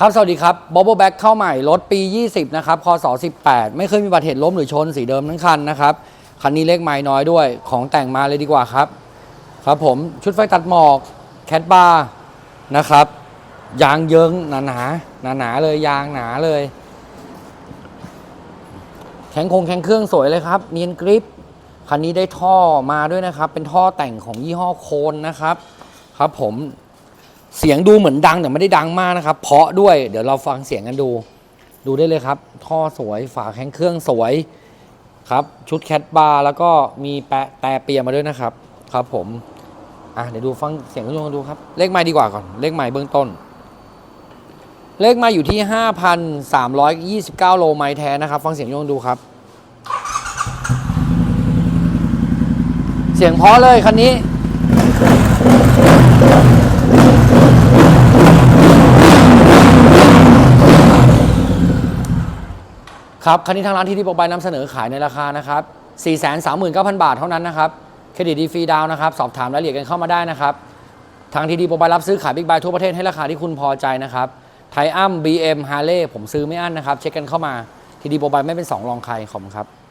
ครับ สวัสดีครับบ o บ b แบ็ k เข้าใหม่ รถปี 20 นะครับ คศ 18 ไม่เคยมีบัติเหตุล้มหรือชนสีเดิมทั้งคันนะครับ คันนี้เล็กไม้น้อยด้วย ของแต่งมาเลยดีกว่าครับ ครับผม ชุดไฟตัดหมอก แคทบาร์นะครับ ยางเยิงหนาหนาหนาหนาเลย ยางหนาเลย แข็งคงแข็งเครื่องสวยเลยครับ เนียนกริป คันนี้ได้ท่อมาด้วยนะครับ เป็นท่อแต่งของยี่ห้อโคนนะครับ ครับผม เสียงดูเหมือนดังแต่ไม่ได้ดังมากนะครับ เพาะด้วยเดี๋ยวเราฟังเสียงกันดู ดูได้เลยครับ ท่อสวยฝาแข้งเครื่องสวยครับ ชุดแคทบาร์แล้วก็มีแปะแต่เปียมาด้วยนะครับ ครับผมอะเดี๋ยวดูฟังเสียงกันดูครับ เลขไม้ดีกว่าก่อน เลขไม้เบื้องต้น เลขไม้อยู่ที่ 5,329 โลไม้แท้นะครับ ฟังเสียงโยงดูครับ เสียงเพาะเลยคันนี้ ครับคันนี้ทางร้านที่ที่โปรบายนำเสนอขายในราคานะครับ 439,000 บาทเท่านั้นนะครับ เครดิตดีฟรีดาวนะครับ สอบถามรายละเอียดกันเข้ามาได้นะครับ ทางทีดีโปรไบรับซื้อขายบิ๊กไบทั่วประเทศให้ราคาที่คุณพอใจนะครับ ไทอัมบีเอ็มฮาร์เลย์ผมซื้อไม่อั้นนะครับ เช็คกันเข้ามา ทีดีโปรไบไม่เป็นสองรองใครขอบคุณครับ